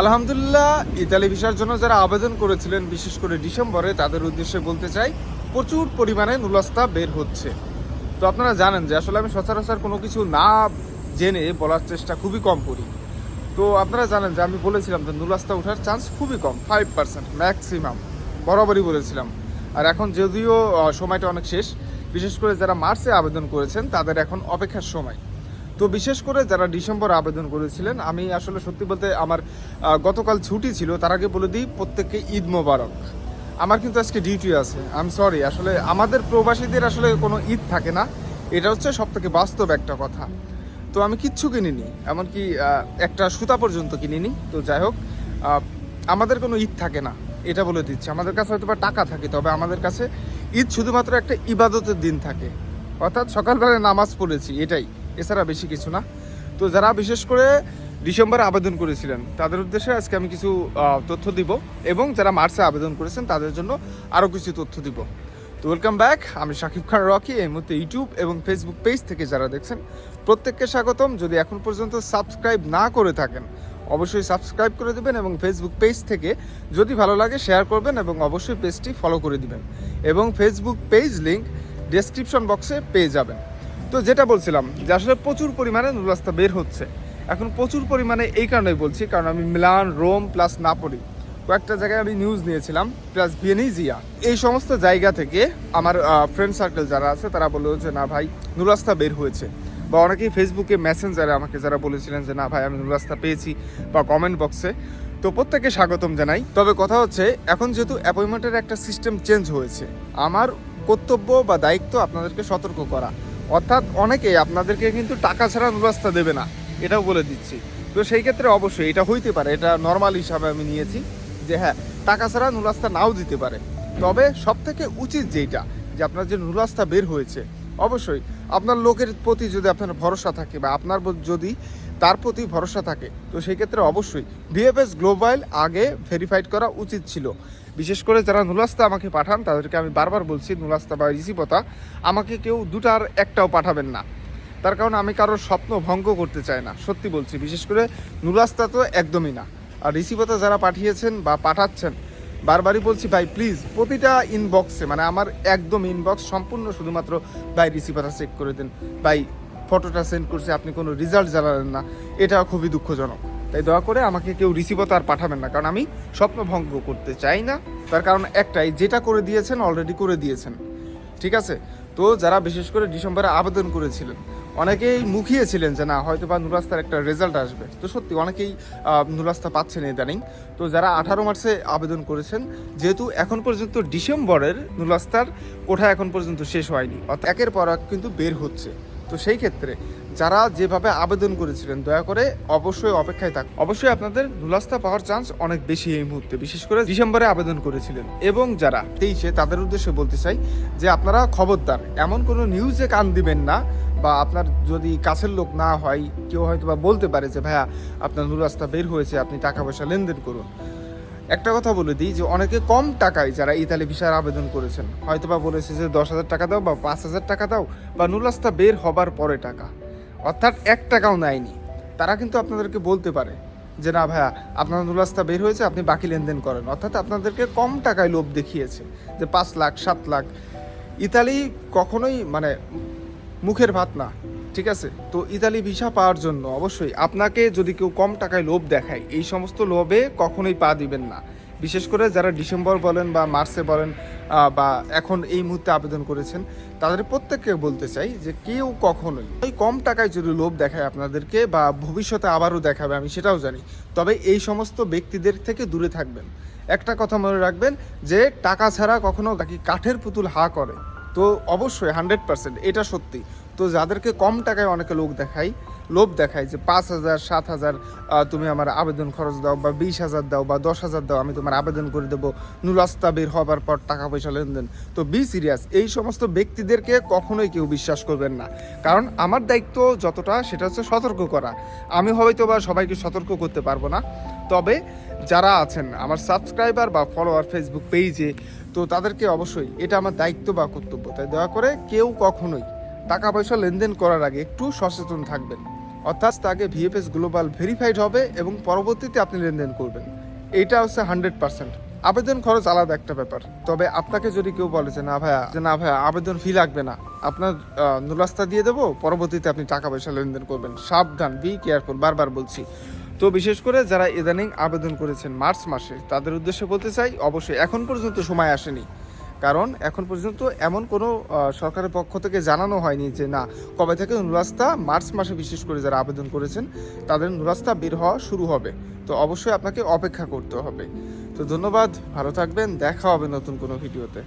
আলহামদুলিল্লাহ, ইতালি ভিসার জন্য যারা আবেদন করেছিলেন, বিশেষ করে ডিসেম্বরে, তাদের উদ্দেশ্যে বলতে চাই, প্রচুর পরিমাণে নুলাস্তা বের হচ্ছে। তো আপনারা জানেন যে আসলে আমি সচরাচর কোনো কিছু না জেনে বলার চেষ্টা খুবই কম করি। তো আপনারা জানেন যে আমি বলেছিলাম যে নুলাস্তা ওঠার চান্স খুবই কম ফাইভ পার্সেন্ট ম্যাক্সিমাম বরাবরই বলেছিলাম। আর এখন যদিও সময়টা অনেক শেষ, বিশেষ করে যারা মার্চে আবেদন করেছেন, তাদের এখন অপেক্ষার সময়। তো বিশেষ করে যারা ডিসেম্বর আবেদন করেছিলেন, আমি আসলে সত্যি বলতে আমার গতকাল ছুটি ছিল, তার আগে বলে দিই প্রত্যেককে ঈদ মোবারক। আমার কিন্তু আজকে ডিউটি আছে আই এম সরি আসলে আমাদের প্রবাসীদের আসলে কোনো ঈদ থাকে না, এটা হচ্ছে সব থেকে বাস্তব একটা কথা। তো আমি কিচ্ছু কিনিনি, এমনকি একটা সুতা পর্যন্ত কিনিনি, তো যাই হোক আমাদের কোনো ঈদ থাকে না, এটা বলে দিচ্ছে। আমাদের কাছে হয়তো বা টাকা থাকে, তবে আমাদের কাছে ঈদ শুধুমাত্র একটা ইবাদতের দিন থাকে। অর্থাৎ সকালবেলায় নামাজ পড়েছি, এটাই। এছাড়া বেশি কিছু না। তো যারা বিশেষ করে ডিসেম্বরে আবেদন করেছিলেন, তাদের উদ্দেশ্যে আজকে আমি কিছু তথ্য দিব এবং যারা মার্চে আবেদন করেছেন, তাদের জন্য আরও কিছু তথ্য দিব। তো ওয়েলকাম ব্যাক আমি শাকিব খান রকি, এই মুহূর্তে ইউটিউব এবং ফেসবুক পেজ থেকে যারা দেখছেন, প্রত্যেককে স্বাগতম। যদি এখন পর্যন্ত সাবস্ক্রাইব না করে থাকেন, অবশ্যই সাবস্ক্রাইব করে দেবেন এবং ফেসবুক পেজ থেকে যদি ভালো লাগে শেয়ার করবেন এবং অবশ্যই পেজটি ফলো করে দিবেন। এবং ফেসবুক পেজ লিংক ডেসক্রিপশন বক্সে পেয়ে যাবেন। তো যেটা বলছিলাম, যে আসলে প্রচুর পরিমাণে নুরাস্তা বের হচ্ছে। এখন প্রচুর পরিমাণে এই কারণেই বলছি, কারণ আমি মিলান, রোম প্লাস নাপোলি কয়েকটা জায়গায় আমি নিউজ নিয়েছিলাম, প্লাস ভিয়েনিজিয়া। এই সমস্ত জায়গা থেকে আমার ফ্রেন্ড সার্কেল যারা আছে, তারা বলল যে, না ভাই নুরাস্তা বের হয়েছে। বা অনেকেই ফেসবুকে মেসেঞ্জারে আমাকে যারা বলেছিলেন যে, না ভাই, আমি নুরাস্তা পেয়েছি। বা কমেন্ট বক্সে তো প্রত্যেকে স্বাগতম জানাই। তবে কথা হচ্ছে, এখন যেহেতু অ্যাপয়েন্টমেন্টের একটা সিস্টেম চেঞ্জ হয়েছে, আমার কর্তব্য বা দায়িত্ব আপনাদেরকে সতর্ক করা। অর্থাৎ অনেকেই আপনাদেরকে কিন্তু টাকা ছাড়া নুরাস্তা দেবে না, এটাও বলে দিচ্ছি। তো সেই ক্ষেত্রে অবশ্যই এটা হইতে পারে, এটা নর্মাল হিসাবে আমি নিয়েছি যে হ্যাঁ টাকা ছাড়া নুরাস্তা নাও দিতে পারে। তবে সব থেকে উচিত যেটা যে আপনার যে নুরাস্তা বের হয়েছে, অবশ্যই আপনার লোকের প্রতি যদি আপনার ভরসা থাকে বা আপনার যদি তার প্রতি ভরসা থাকে। তো সেই ক্ষেত্রে অবশ্যই ভিএফএস গ্লোবাল আগে ভেরিফাইড করা উচিত ছিল। বিশেষ করে যারা নুলাস্তা আমাকে পাঠান, তাদেরকে আমি বারবার বলছি, নুলাস্তা বা রিসিপতা আমাকে কেউ দুটার একটাও পাঠাবেন না। তার কারণ আমি কারোর স্বপ্ন ভঙ্গ করতে চাই না, সত্যি বলছি। বিশেষ করে নুলাস্তা তো একদমই না। আর রিসিপতা যারা পাঠিয়েছেন বা পাঠাচ্ছেন, বারবারই বলছি, ভাই প্লিজ প্রতিটা ইনবক্সে মানে আমার একদম ইনবক্স সম্পূর্ণ শুধুমাত্র, ভাই রিসিভারটা চেক করে দেন। ভাই ফটোটা সেন্ড করছে, আপনি কোনো রেজাল্ট জানালেন না। এটা খুবই দুঃখজনক। তাই দয়া করে আমাকে কেউ রিসিভও আর পাঠাবেন না, কারণ আমি স্বপ্ন ভঙ্গ করতে চাই না। তার কারণ একটাই, যেটা করে দিয়েছেন অলরেডি করে দিয়েছেন। ঠিক আছে? তো যারা বিশেষ করে ডিসেম্বরে আবেদন করেছিলেন, অনেকেই মুখিয়েছিলেন যে না, হয়তো বা নুরাস্তার একটা রেজাল্ট আসবে। তো সত্যি, অনেকেই নুরাস্তা পাচ্ছেন ইদানিং তো যারা আঠারো মার্চে আবেদন করেছেন, যেহেতু এখন পর্যন্ত ডিসেম্বরের নুরাস্তার কোঠা এখন পর্যন্ত শেষ হয়নি। অর্থাৎ একের পর এক কিন্তু বের হচ্ছে। তো সেই ক্ষেত্রে যারা যেভাবে আবেদন করেছিলেন, দয়া করে অবশ্যই অপেক্ষায় থাক অবশ্যই আপনাদের নুলাস্তা পাওয়ার চান্স অনেক বেশি এই মুহূর্তে, বিশেষ করে ডিসেম্বরে আবেদন করেছিলেন। এবং যারা তেইশে তাদের উদ্দেশ্যে বলতে চাই যে আপনারা খবরদার, এমন কোনো নিউজে কান দিবেন না বা আপনার যদি কাছের লোক না হয়, কেউ হয়তো বা বলতে পারে যে, ভাইয়া, আপনার নুরাস্তা বের হয়েছে, আপনি টাকা পয়সা লেনদেন করুন। একটা কথা বলে দিই যে অনেকে কম টাকায় যারা ইতালি ভিসার আবেদন করেছেন হয়তো বা বলেছে যে দশ হাজার টাকা দাও বা পাঁচ হাজার টাকা দাও বা নুলাস্তা বের হবার পরে টাকা। অর্থাৎ এক টাকাও নেয়নি। তারা কিন্তু আপনাদেরকে বলতে পারে যে, না ভাইয়া, আপনার নুলাস্তা বের হয়েছে, আপনি বাকি লেনদেন করেন। অর্থাৎ আপনাদেরকে কম টাকায় লোভ দেখিয়েছে যে পাঁচ লাখ, সাত লাখ। ইতালি কখনোই মানে মুখের ভাত না। ঠিক আছে? তো ইতালি ভিসা পাওয়ার জন্য অবশ্যই আপনাকে যদি কেউ কম টাকায় লোভ দেখায়, এই সমস্ত লোভে কখনোই পা দিবেন না। বিশেষ করে যারা ডিসেম্বর বলেন বা মার্চে বলেন বা এখন এই মুহূর্তে আবেদন করেছেন, তাদের প্রত্যেককে বলতে চাই যে কেউ কখনোই ওই কম টাকায় যদি লোভ দেখায় আপনাদেরকে বা ভবিষ্যতে আবারও দেখাবে, আমি সেটাও জানি। তবে এই সমস্ত ব্যক্তিদের থেকে দূরে থাকবেন। একটা কথা মনে রাখবেন যে টাকা ছাড়া কখনো নাকি কাঠের পুতুল হা করে। তো অবশ্যই হান্ড্রেড পার্সেন্ট এটা সত্যি। তো যাদেরকে কম টাকায় অনেকে লোক দেখায়, লোভ দেখায় যে পাঁচ হাজার, সাত হাজার তুমি আমার আবেদন খরচ দাও বা বিশ হাজার দাও বা দশ হাজার দাও, আমি তোমার আবেদন করে দেবো, নুরাস্তা বের হবার পর টাকা পয়সা লেনদেন। তো বি সিরিয়াস এই সমস্ত ব্যক্তিদেরকে কখনোই কেউ বিশ্বাস করবেন না। কারণ আমার দায়িত্ব যতটা, সেটা হচ্ছে সতর্ক করা। আমি হয়তো বা সবাইকে সতর্ক করতে পারব না। তবে যারা আছেন, আমার সাবস্ক্রাইবার বা ফলোয়ার ফেসবুক পেজে তো তাদেরকে অবশ্যই, এটা আমার দায়িত্ব বা কর্তব্য। তাই দয়া করে কেউ কখনোই টাকা পয়সা লেনদেন করার আগে একটু সচেতন থাকবেন। অর্থাৎ তাকে ভিএফএস গ্লোবাল ভেরিফাইড হবে এবং পরবর্তীতে আপনি লেনদেন করবেন। এটা হচ্ছে হান্ড্রেড পার্সেন্ট। আবেদন খরচ আলাদা একটা ব্যাপার। তবে আপনাকে যদি কেউ বলে যে, না ভাইয়া, যে, না ভাইয়া, আবেদন ফি লাগবে না। আপনার নুলাস্তা দিয়ে দেবো, পরবর্তীতে আপনি টাকা পয়সা লেনদেন করবেন। সাবধান বি কেয়ারফুল বারবার বলছি। তো বিশেষ করে যারা ইদানিং আবেদন করেছেন মার্চ মাসে, তাদের উদ্দেশ্যে বলতে চাই, অবশ্যই এখন পর্যন্ত সময় আসেনি। কারণ এখন পর্যন্ত এমন কোনো সরকারের পক্ষ থেকে জানানো হয়নি যে না, কবে থেকে নুরাস্তা, মার্চ মাসে বিশেষ করে যারা আবেদন করেছেন, তাদের নুরাস্তা বের হওয়া শুরু হবে। তো অবশ্যই আপনাকে অপেক্ষা করতে হবে। তো ধন্যবাদ, ভালো থাকবেন, দেখা হবে নতুন কোনো ভিডিওতে।